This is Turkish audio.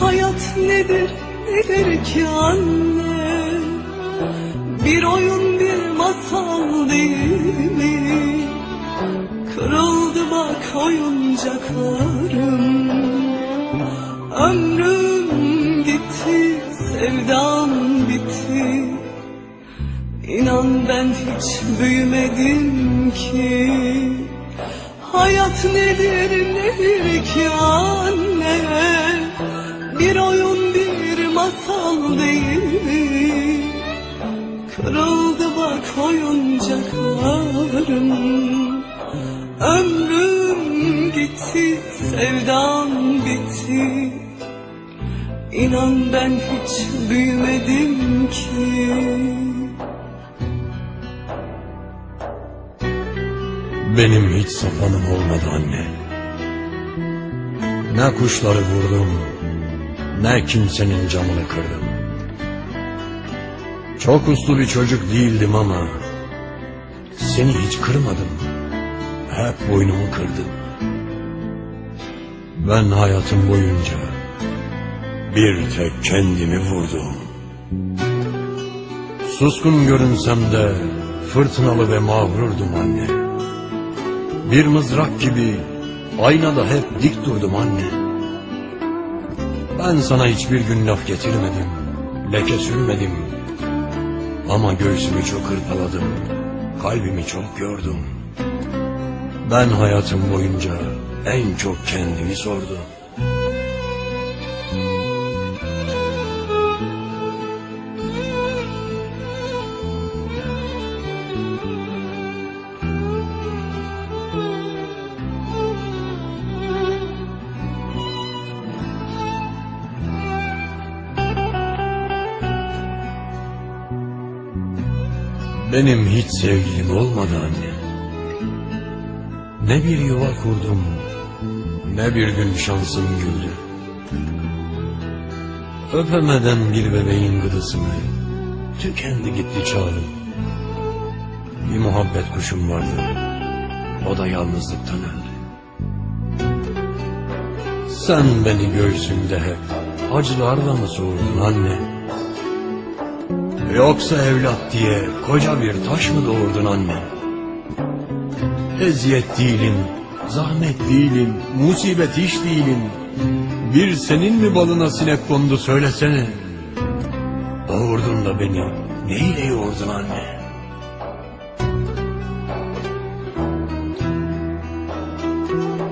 Hayat nedir, nedir ki anne? Bir oyun, bir masal değil mi? Kırıldı bak oyuncaklarım Ömrüm gitti, sevdam bitti İnan ben hiç büyümedim ki Hayat nedir nedir Bir oyun bir masal değil? Kırıldı bak oyuncaklarım Ömrüm gitti, sevdam bitti İnan ben hiç büyümedim ki Benim hiç sapanım olmadı anne. Ne kuşları vurdum, ne kimsenin camını kırdım. Çok uslu bir çocuk değildim ama seni hiç kırmadım. Hep boynumu kırdım. Ben hayatım boyunca bir tek kendimi vurdum. Suskun görünsem de fırtınalı ve mağrurdum anne. Bir mızrak gibi aynada hep dik durdum anne. Ben sana hiçbir gün laf getirmedim, leke sürmedim. Ama göğsümü çok hırpaladım, kalbimi çok yordum. Ben hayatım boyunca en çok kendimi sordum. Benim hiç sevgilim olmadı anne. Ne bir yuva kurdum, ne bir gün şansım güldü. Öpemeden bir bebeğin gıdısını, tükendi gitti çağrım. Bir muhabbet kuşum vardı, o da yalnızlıktan öldü. Sen beni göğsünde hep acılarla mı soğurdun anne? Yoksa evlat diye koca bir taş mı doğurdun anne? Eziyet değilim, zahmet değilim, musibet hiç değilim. Bir senin mi balına sinek kondu söylesene. Doğurdun da beni, neyle yoğurdun anne? Müzik